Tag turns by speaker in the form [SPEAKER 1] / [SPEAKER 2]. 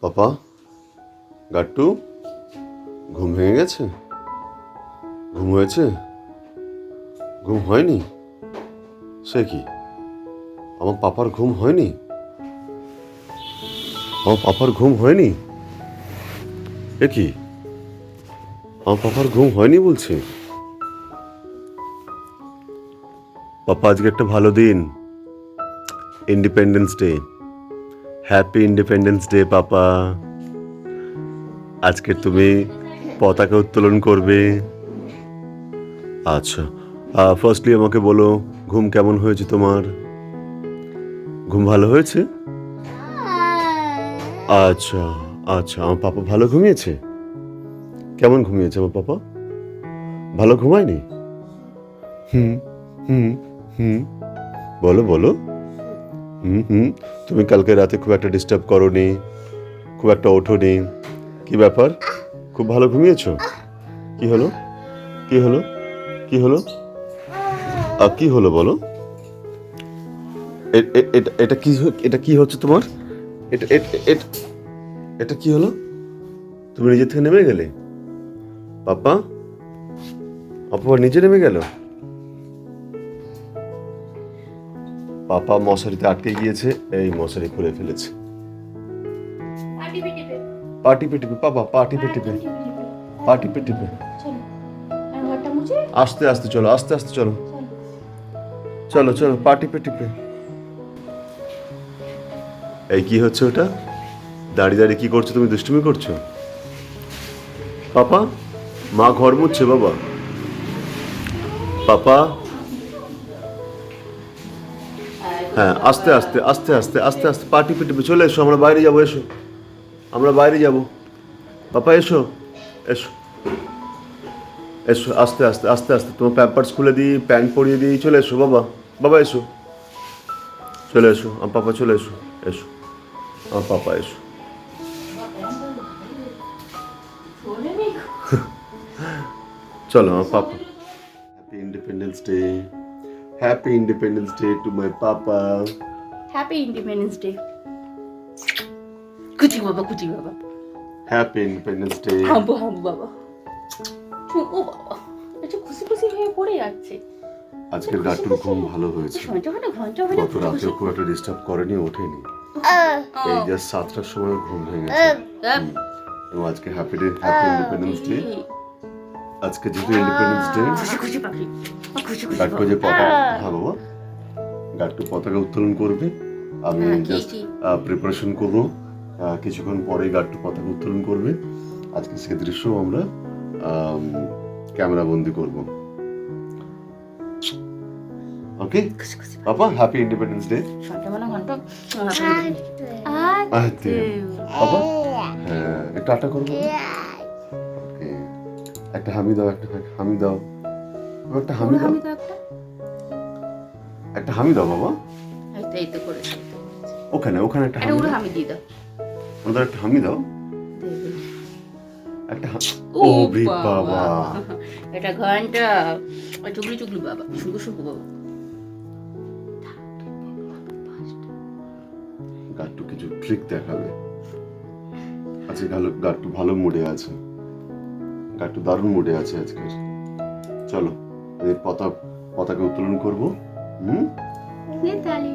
[SPEAKER 1] পাপা, গাট্টু, ঘুম ভেঙে গেছে? ঘুম হয়েছে? ঘুম হয়নি? সে কি? আমার পাপার ঘুম হয়নি? আমার পাপার ঘুম হয়নি? এ কি? আমার পাপার ঘুম হয়নি বলছে? পাপা, আজকে একটা ভালো দিন। Independence day happy independence day পাপা আজকে তুমি পতাকা উত্তোলন করবে। আচ্ছা ফার্স্টলি আমাকে বলো, ঘুম কেমন হয়েছে তোমার? ঘুম ভালো হয়েছে? আচ্ছা আচ্ছা আমার পাপা ভালো ঘুমিয়েছে? কেমন ঘুমিয়েছে আমার পাপা? ভালো ঘুমায়নি? হুম হুম হুম। বলো বলো। হুম হুম। তুমি কালকে রাতে খুব একটা ডিস্টার্ব করনি, খুব একটা ওঠোনি। কি ব্যাপার? খুব ভালো ঘুমিয়েছো? কি হলো? কি হলো? কি হলো? আর কি হলো বলো? এটা কি এটা কি হচ্ছে তোমার? এটা এটা কি হলো? তুমি নিজে থেকে নেমে গেলে? পাপা পাপা নিচে নেমে গেল? পাপা মশারিতে আটকে গিয়েছে এই মশারি খুলে ফেলেছে।
[SPEAKER 2] পা টিপে। টিপে
[SPEAKER 1] পা টিপে টিপে পাপা পা টিপে। টিপে
[SPEAKER 2] টিপে। টিপে
[SPEAKER 1] পা টিপে। টিপে
[SPEAKER 2] চলো আর ঘরটা মুছে?
[SPEAKER 1] আস্তে আস্তে চলো আস্তে আস্তে চলো।
[SPEAKER 2] চলো।
[SPEAKER 1] চলো চলো পা টিপে টিপে। এই কি হচ্ছে ওটা? দাঁড়িয়ে দাঁড়িয়ে কি করছ তুমি? দুষ্টুমি করছ? পাপা মা ঘর মুছছে বাবা। পাপা হ্যাঁ আস্তে আস্তে আস্তে আস্তে আস্তে আস্তে পা টিপে টিপে চলে এসো আমরা বাইরে যাব এসো। আমরা বাইরে যাব। পাপা এসো এসো। এসো আস্তে আস্তে আস্তে আস্তে তোমার প্যাম্পার্স খুলে দিই প্যান্ট পরিয়ে দিই চলে এসো বাবা। বাবা এসো। চলে এসো আমার পাপা চলে এসো এসো। আমার পাপা এসো। চলো আমার পাপা। Happy independence day happy independence day to my papa
[SPEAKER 2] happy independence day কুচি বাবা কুচি বাবা
[SPEAKER 1] হ্যাপি ইন্ডিপেন্ডেন্স ডে
[SPEAKER 2] হাম্বু হাম্বু বাবা ও বাবা এটা খুশি খুশি হয়ে পড়ে যাচ্ছে।
[SPEAKER 1] আজকে ডাক্তার ঘুম ভালো হয়েছে।
[SPEAKER 2] ঘণ্টা ঘণ্টা
[SPEAKER 1] গত রাতেও খুব একটা ডিস্টার্ব করেনি ওঠেনি। এই জাস্ট সাতটার সময় ঘুম ভেঙেছে। এবং আজকে happy day happy independence day আজকে যেহেতু ইন্ডিপেন্ডেন্স ডে গাট্টু যে পতাকা হ্যাঁ বাবা গাট্টু পতাকা উত্তোলন করবে। আমি জাস্ট প্রিপারেশন করব। কিছুক্ষণ পরে গাট্টু পতাকা উত্তোলন করবে। আজকে সে দৃশ্য আমরা ক্যামেরা বন্দি করব। ওকে? পাপা হ্যাপি ইন্ডিপেন্ডেন্স ডে বাবা হ্যাঁ একটু আটা করব। একটা হামি দাও একটা হামি দাও। একটা হামি দাও?
[SPEAKER 2] একটা?
[SPEAKER 1] হামি দাও বাবা। ওখানে ওখানে একটা হামি
[SPEAKER 2] দিয়ে দাও।
[SPEAKER 1] ওদের একটা হামি দাও। একটা
[SPEAKER 2] ও
[SPEAKER 1] রে বাবা।
[SPEAKER 2] এটা ঘণ্টা ওই চুগলি চুগলি বাবা শুকু শুকু বাবা।
[SPEAKER 1] গাট্টু কিছু ট্রিক দেখাবে। আজকে ভালো গাট্টু ভালো মুডে আছে। গাট্টু দারুণ মুডে আছে আজকে। চলো এই পতাকা পতাকা উত্তোলন করব। হুম?
[SPEAKER 2] নে তালি।